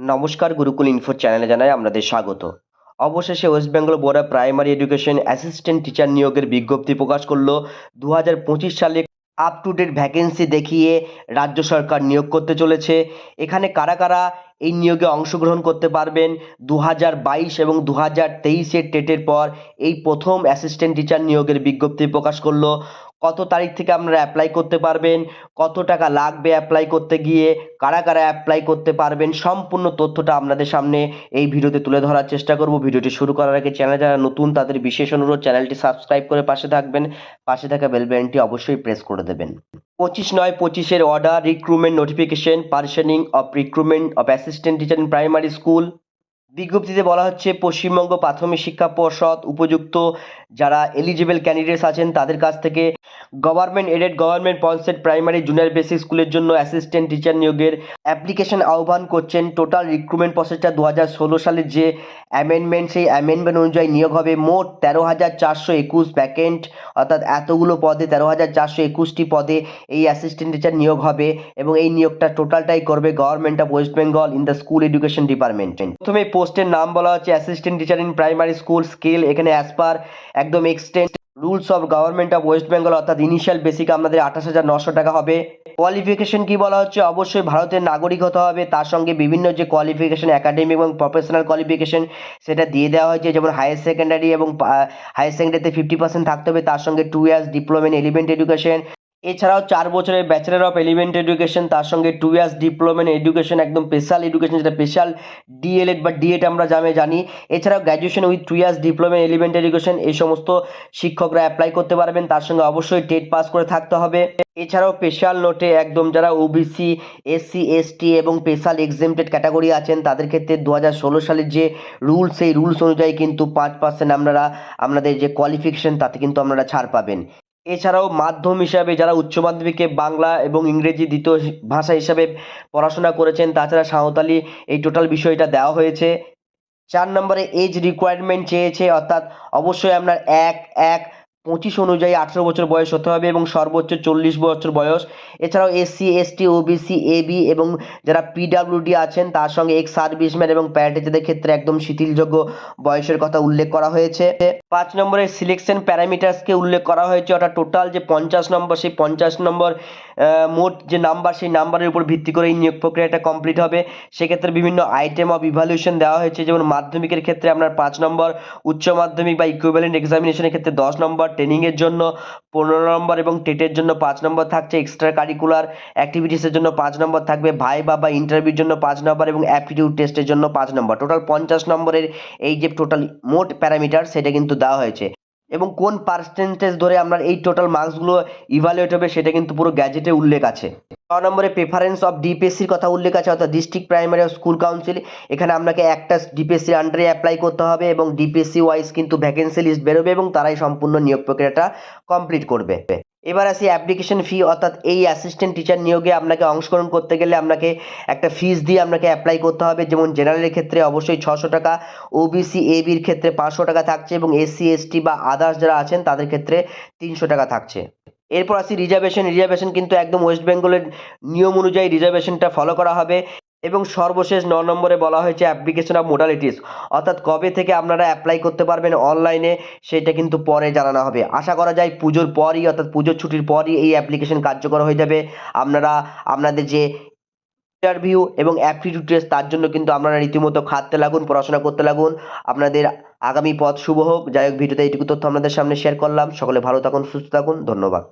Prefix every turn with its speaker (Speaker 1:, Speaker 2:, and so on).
Speaker 1: নমস্কার গুরুকুল ইনফো চ্যানেলে জানাই আপনাদের স্বাগত। অবশেষে West Bengal board of primary education assistant teacher নিয়োগের বিজ্ঞপ্তি প্রকাশ করল। দু হাজার পঁচিশ সালে আপ টু ডেট ভ্যাকেন্সি দেখিয়ে রাজ্য সরকার নিয়োগ করতে চলেছে। এখানে কারা কারা এই নিয়োগে অংশগ্রহণ করতে পারবেন? দু বাইশ এবং দু হাজার তেইশের টেটের পর এই প্রথম অ্যাসিস্ট্যান্ট টিচার নিয়োগের বিজ্ঞপ্তি প্রকাশ করল। কত তারিখ থেকে আপনারা অ্যাপ্লাই করতে পারবেন, কত টাকা লাগবে অ্যাপ্লাই করতে গিয়ে, কারা কারা অ্যাপ্লাই করতে পারবেন, সম্পূর্ণ তথ্যটা আপনাদের সামনে এই ভিডিওতে তুলে ধরার চেষ্টা করব। ভিডিওটি শুরু করার আগে চ্যানেল যারা নতুন, তাদের বিশেষ অনুরোধ চ্যানেলটি সাবস্ক্রাইব করে পাশে থাকবেন, পাশে থাকা বেল বাটনটি অবশ্যই প্রেস করে দেবেন। পঁচিশ নয় পঁচিশের order recruitment notification pursuing of recruitment of assistant teacher in primary school বিজ্ঞপ্তিতে বলা হচ্ছে, পশ্চিমবঙ্গ প্রাথমিক শিক্ষা পর্ষদ উপযুক্ত যারা এলিজিবল ক্যান্ডিডেটস আছেন, তাদের কাছ থেকে government aided government panchayat primary junior basic স্কুলের জন্য অ্যাসিস্ট্যান্ট টিচার নিয়োগের অ্যাপ্লিকেশন আহ্বান করছেন। টোটাল রিক্রুটমেন্ট প্রসেসটা দু হাজার ষোলো সালের যে অ্যামেন্ডমেন্ট সেই অ্যামেন্ডমেন্ট অনুযায়ী নিয়োগ হবে মোট তেরো হাজার চারশো একুশ ভ্যাকেন্ট অর্থাৎ এতগুলো পদে, তেরো হাজার চারশো একুশটি পদে এই অ্যাসিস্ট্যান্ট টিচার নিয়োগ হবে এবং এই নিয়োগটা টোটালটাই করবে government of West Bengal in the school education department প্রথমে পোস্টের নাম বলা হচ্ছে assistant teacher in primary school scale এখানে অ্যাজ পার একদম extent rules of government of West Bengal অর্থাৎ ইনিশিয়াল বেসিক আপনাদের আঠাশ হাজার নশো টাকা হবে। কোয়ালিফিকেশন কি বলা হচ্ছে? অবশ্যই ভারতের নাগরিক হতে হবে। তার সঙ্গে বিভিন্ন যে কোয়ালিফিকেশন একাডেমিক এবং প্রফেশনাল কোয়ালিফিকেশন সেটা দিয়ে দেওয়া হয়েছে। যেমন হায়ার সেকেন্ডারি এবং হায়ার সেকেন্ডারিতে ফিফটি পার্সেন্ট থাকতে হবে। তার সঙ্গে two years diploma in element education এছাড়াও চার বছরের ব্যাচেলার অফ এলিমেন্ট এডুকেশন তার সঙ্গে two years diploma in education একদম স্পেশাল এডুকেশন যেটা স্পেশাল ডিএলএড বা ডিএড আমরা জামে জানি। এছাড়াও graduation with two years diploma element education এই সমস্ত শিক্ষকরা অ্যাপ্লাই করতে পারবেন। তার সঙ্গে অবশ্যই টেট পাস করে থাকতে হবে। এছাড়াও স্পেশাল নোটে একদম যারা ওবিসি এসসি এসটি এবং স্পেশাল এক্সেমটেড ক্যাটাগরি আছেন, তাদের ক্ষেত্রে দু হাজার ষোলো সালের যে রুলস সেই রুলস অনুযায়ী কিন্তু পাঁচ পার্সেন্ট আপনারা, আপনাদের যে কোয়ালিফিকেশন তাতে কিন্তু আপনারা ছাড় পাবেন। এছাড়াও মাধ্যম হিসাবে যারা উচ্চ মাধ্যমিকে বাংলা এবং ইংরেজি দ্বিতীয় ভাষা হিসাবে পড়াশোনা করেছেন, তাছাড়া সাঁওতালি এই টোটাল বিষয়টা দেওয়া হয়েছে। চার নম্বরে এজ রিকোয়ারমেন্ট চেয়েছে, অর্থাৎ অবশ্যই আপনার এক এক পঁচিশ অনুযায়ী আঠেরো বছর বয়স হতে হবে এবং সর্বোচ্চ চল্লিশ বছর বয়স। এছাড়াও এসসি এসটি ওবিসি এবি এবং যারা পিডাব্লিউডি আছেন, তার সঙ্গে এক্স সার্ভিসম্যান এবং প্যারাটিচারদের ক্ষেত্রে একদম শিথিলযোগ্য বয়সের কথা উল্লেখ করা হয়েছে। পাঁচ নম্বরের সিলেকশন প্যারামিটার্সকে উল্লেখ করা হয়েছে। অর্থাৎ টোটাল যে পঞ্চাশ নম্বর, সেই পঞ্চাশ নম্বর মোট যে নাম্বার সেই নাম্বারের উপর ভিত্তি করে এই নিয়োগ প্রক্রিয়াটা কমপ্লিট হবে। সেক্ষেত্রে বিভিন্ন আইটেম অফ ইভ্যালুয়েশন দেওয়া হয়েছে। যেমন মাধ্যমিকের ক্ষেত্রে আপনার পাঁচ নম্বর, উচ্চ মাধ্যমিক বা ইকুইভ্যালেন্ট এক্সামিনেশনের ক্ষেত্রে দশ নম্বর ট্রেনিংয়ের জন্য পনেরো নম্বর এবং টেটের জন্য পাঁচ নম্বর থাকছে এক্সট্রা কারিকুলার অ্যাক্টিভিটিসের জন্য পাঁচ নম্বর থাকবে ভাইবা বা ইন্টারভিউর জন্য পাঁচ নম্বর এবং অ্যাপটিটিউড টেস্টের জন্য পাঁচ নম্বর। টোটাল পঞ্চাশ নম্বরের এই যে টোটাল মোট প্যারামিটার সেটা কিন্তু দেওয়া হয়েছে। এবং কোন পার্সেন্টেজ ধরে আপনার এই টোটাল মার্কসগুলো ইভালুয়েট হবে সেটা কিন্তু পুরো গ্যাজেটে উল্লেখ আছে। ছ নম্বরে প্রেফারেন্স অফ ডিপিএসসির কথা উল্লেখ আছে, অর্থাৎ ডিস্ট্রিক্ট প্রাইমারি স্কুল কাউন্সিল এখানে আপনাকে একটা ডিপিএসসির আন্ডারে অ্যাপ্লাই করতে হবে এবং ডিপিএসসি ওয়াইজ কিন্তু ভ্যাকেন্সি লিস্ট বেরোবে এবং তারাই সম্পূর্ণ নিয়োগ প্রক্রিয়াটা কমপ্লিট করবে। এবার আসি অ্যাপ্লিকেশন ফি অর্থাৎ এই অ্যাসিস্ট্যান্ট টিচার নিয়োগে আপনাকে অংশগ্রহণ করতে গেলে আপনাকে একটা ফিস দিয়ে আপনাকে অ্যাপ্লাই করতে হবে। যেমন জেনারেলের ক্ষেত্রে অবশ্যই ছশো টাকা ওবিসি এবির ক্ষেত্রে পাঁচশো টাকা থাকছে এবং এসসি এসটি বা আদার্স যারা আছেন তাদের ক্ষেত্রে তিনশো টাকা থাকছে। এরপর আসি রিজার্ভেশন রিজার্ভেশন কিন্তু একদম ওয়েস্ট বেঙ্গলের নিয়ম অনুযায়ী রিজার্ভেশনটা ফলো করা হবে। এবং সর্বশেষ ন নম্বরে বলা হয়েছে অ্যাপ্লিকেশন অফ মোডালিটিস অর্থাৎ কবে থেকে আপনারা অ্যাপ্লাই করতে পারবেন অনলাইনে সেটা কিন্তু পরে জানানো হবে। আশা করা যায় পুজোর পরই, অর্থাৎ পুজোর ছুটির পরই এই অ্যাপ্লিকেশন কার্যকর হয়ে যাবে। আপনারা, আপনাদের যে ইন্টারভিউ এবং অ্যাপটিটিউড টেস্ট তার জন্য কিন্তু আপনারা রীতিমতো খাটতে লাগুন, পড়াশোনা করতে লাগুন। আপনাদের আগামী পথ শুভ হোক। যাই হোক, ভিডিওতে এইটুকু তথ্য আপনাদের সামনে শেয়ার করলাম। সকলে ভালো থাকুন, সুস্থ থাকুন। ধন্যবাদ।